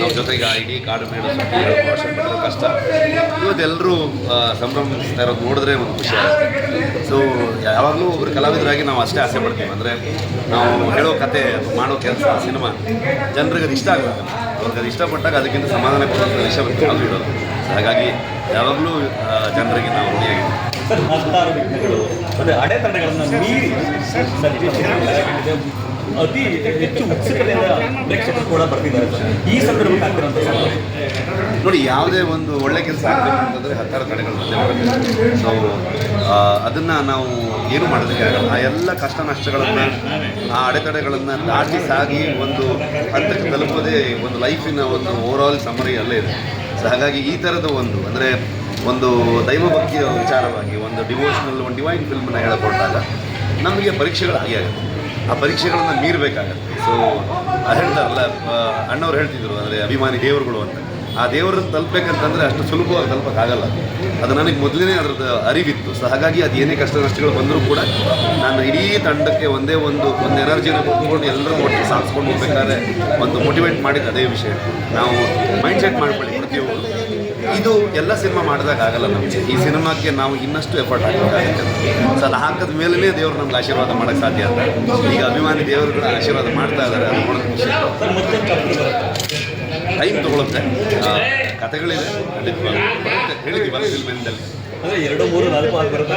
ನಾವು ಜೊತೆಗೆ ಆ ಇಡೀ ಕಾಡು ಮೇಡಮ್ ಬಿಡೋದು ಕಷ್ಟ. ಇವತ್ತೆಲ್ಲರೂ ಸಂಭ್ರಮಿಸ್ತಾ ಇರೋದು ನೋಡಿದ್ರೆ ಒಂದು ಖುಷಿ ಆಗುತ್ತೆ. ಸೊ ಯಾವಾಗಲೂ ಒಬ್ಬರು ಕಲಾವಿದರಾಗಿ ನಾವು ಅಷ್ಟೇ ಆಸೆ ಪಡ್ತೀವಿ. ಅಂದರೆ ನಾವು ಹೇಳೋ ಕತೆ ಮಾಡೋ ಕೆಲಸ, ಸಿನಿಮಾ ಜನರಿಗೆ ಅದು ಇಷ್ಟ ಆಗಬೇಕು ಅವ್ರಿಗೆ ಅದು ಇಷ್ಟಪಟ್ಟಾಗ ಅದಕ್ಕಿಂತ ಸಮಾಧಾನ ಕೊಡುವಂಥ ವಿಷಯ ಯಾವುದು ಇರೋದು. ಹಾಗಾಗಿ ಯಾವಾಗಲೂ ಜನರಿಗೆ ನಾವು ಋಣಿಯಾಗಿದ್ದೀವಿ ಹತ್ತಾರು ವಿಘ್ನಗಳು ಅದೇ ಅಡೆತಡೆಗಳನ್ನು ಮೀರಿ. ಅತಿ ಹೆಚ್ಚು ಉತ್ಸುಕತೆಯಿಂದ ಪ್ರೇಕ್ಷಕರು ಕೂಡ ಬರ್ತಿದ್ದಾರೆ ಈ ಸಂದರ್ಭಕ್ಕೆ ಆಗ್ತಿರೋಂಥ ನೋಡಿ, ಯಾವುದೇ ಒಂದು ಒಳ್ಳೆ ಕೆಲಸ ಆಗಬೇಕು ಅಂತಂದರೆ ಹತ್ತಾರು ತಡೆಗಳು ಬಂದೇ ಬರುತ್ತೆ ಸೊ ಅದನ್ನು ನಾವು ಏನು ಮಾಡೋದಕ್ಕೆ ಆಗಲ್ಲ. ಆ ಎಲ್ಲ ಕಷ್ಟ ನಷ್ಟಗಳನ್ನು, ಆ ಅಡೆತಡೆಗಳನ್ನು ದಾಟಿ ಸಾಗಿ ಒಂದು ಹಂತಕ್ಕೆ ತಲುಪೋದೇ ಒಂದು ಲೈಫಿನ ಒಂದು ಓವರಾಲ್ ಸಮರಿ ಅಲ್ಲೇ ಇದೆ. ಸೊ ಹಾಗಾಗಿ ಈ ಥರದ ಒಂದು, ಅಂದರೆ ಒಂದು ದೈವಭಕ್ತಿಯ ವಿಚಾರವಾಗಿ, ಒಂದು ಡಿವೋಷನಲ್ ಒಂದು ಡಿವೈನ್ ಫಿಲ್ಮನ್ನ ಹೇಳಿಕೊಟ್ಟಾಗ ನಮಗೆ ಪರೀಕ್ಷೆಗಳು ಹಾಗೆ ಆಗುತ್ತೆ. ಆ ಪರೀಕ್ಷೆಗಳನ್ನು ಮೀರಬೇಕಾಗತ್ತೆ. ಸೊ ಹೇಳ್ತಾರಲ್ಲ ಅಣ್ಣವ್ರು ಹೇಳ್ತಿದ್ರು, ಅಂದರೆ ಅಭಿಮಾನಿ ದೇವರುಗಳು ಅಂತ. ಆ ದೇವರನ್ನು ತಲುಪಬೇಕಂತಂದರೆ ಅಷ್ಟು ಸುಲಭವಾಗಿ ತಲುಪೋಕ್ಕಾಗಲ್ಲ. ಅದು ನನಗೆ ಮೊದಲೇ ಅದರದ್ದು ಅರಿವಿತ್ತು. ಸೊ ಹಾಗಾಗಿ ಅದು ಏನೇ ಕಷ್ಟ ನಷ್ಟಗಳು ಬಂದರೂ ಕೂಡ ನಾನು ಇಡೀ ತಂಡಕ್ಕೆ ಒಂದೇ ಒಂದು ಒಂದು ಎನರ್ಜಿನ ಕೊಟ್ಕೊಂಡು ಎಲ್ಲರೂ ಒಟ್ಟಿಗೆ ಸಾಧಿಸ್ಕೊಂಡು ಹೋಗ್ಬೇಕಾದ್ರೆ ಒಂದು ಮೋಟಿವೇಟ್ ಮಾಡಿದ ಅದೇ ವಿಷಯ. ನಾವು ಮೈಂಡ್ ಸೆಟ್ ಮಾಡ್ಕೊಳ್ಳಿ ಪ್ರತಿಯೊಬ್ಬರು. ಇದು ಎಲ್ಲ ಸಿನಿಮಾ ಮಾಡಿದಾಗ ಆಗಲ್ಲ ನಮಗೆ. ಈ ಸಿನಿಮಾಕ್ಕೆ ನಾವು ಇನ್ನಷ್ಟು ಎಫರ್ಟ್ ಹಾಕಬೇಕಾಗುತ್ತೆ ಸೊ ಅದು ಹಾಕಿದ ಮೇಲೇ ದೇವರು ನಮ್ಗೆ ಆಶೀರ್ವಾದ ಮಾಡೋಕ್ಕೆ ಸಾಧ್ಯ ಅಂತ. ಈಗ ಅಭಿಮಾನಿ ದೇವರುಗಳ ಆಶೀರ್ವಾದ ಮಾಡ್ತಾ ಇದ್ದಾರೆ ಅದು ನೋಡೋದು ಖುಷಿ. ಟೈಮ್ ತೊಗೊಳುತ್ತೆ. ಕಥೆಗಳಿದೆ ಖಂಡಿತವಾಗಿ ಹೇಳಿದ್ದೀವಲ್ಲ ಫಿಲ್ಮೆಂದಲ್ಲಿ ಅಂದರೆ ಎರಡು ಮೂರು ನಾಲ್ಕು ಆರು ಬರುತ್ತೆ.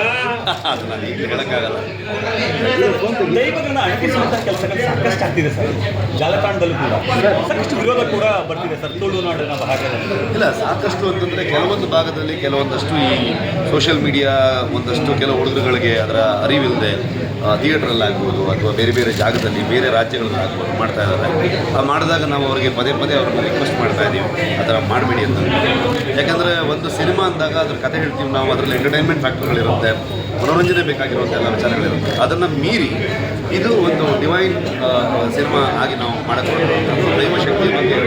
ಅದು ನಾನು ಈಗ ಹೇಳೋಕ್ಕಾಗಲ್ಲ. ದೈವಗಳನ್ನ ಅಂಟಿಸುವಂಥ ಕೆಲಸಗಳು ಸಾಕಷ್ಟು ಆಗ್ತಿದೆ ಸರ್. ಜಾಲತಾಣದಲ್ಲೂ ಕೂಡ. ಸಾಕಷ್ಟು ವಿರೋಧ ಕೂಡ ಬರ್ತಿದೆ ಸರ್ ತುಳುನಾಡಿನ ಭಾಗದಲ್ಲಿ. ಇಲ್ಲ ಸಾಕಷ್ಟು ಅಂತಂದರೆ ಕೆಲವೊಂದು ಭಾಗದಲ್ಲಿ ಕೆಲವೊಂದಷ್ಟು ಈ ಸೋಷಿಯಲ್ ಮೀಡಿಯಾ ಒಂದಷ್ಟು ಕೆಲವು ಹುಡುಗರುಗಳಿಗೆ ಅದರ ಅರಿವಿಲ್ಲದೆ ಥಿಯೇಟ್ರಲ್ಲಿ ಆಗ್ಬೋದು ಅಥವಾ ಬೇರೆ ಬೇರೆ ಜಾಗದಲ್ಲಿ ಬೇರೆ ರಾಜ್ಯಗಳಲ್ಲಿ ಆಗ್ಬೋದು ಮಾಡ್ತಾ ಇದ್ದಾರೆ. ಆ ಮಾಡಿದಾಗ ನಾವು ಅವರಿಗೆ ಪದೇ ಪದೇ ಅವ್ರನ್ನ ರಿಕ್ವೆಸ್ಟ್ ಮಾಡ್ತಾ ಇದ್ದೀವಿ ಆ ಥರ ಮಾಡಬೇಡಿ ಅಂತ. ಒಂದು ಸಿನಿಮಾ ಅಂದಾಗ ಅದ್ರ ಕತೆ ಹೇಳ್ತೀವಿ ನಾವು, ಅದರಲ್ಲಿ ಎಂಟರ್ಟೈನ್ಮೆಂಟ್ ಫ್ಯಾಕ್ಟರ್ಗಳಿರುತ್ತೆ ಮನೋರಂಜನೆ ಬೇಕಾಗಿರುವಂಥ ಎಲ್ಲ ವಿಚಾರಗಳಿರುತ್ತೆ ಅದನ್ನು ಮೀರಿ ಇದು ಒಂದು ಡಿವೈನ್ ಸಿನಿಮಾ ಆಗಿ ನಾವು ಮಾಡೋದು ದೈವಶಕ್ತಿ ಬಗ್ಗೆ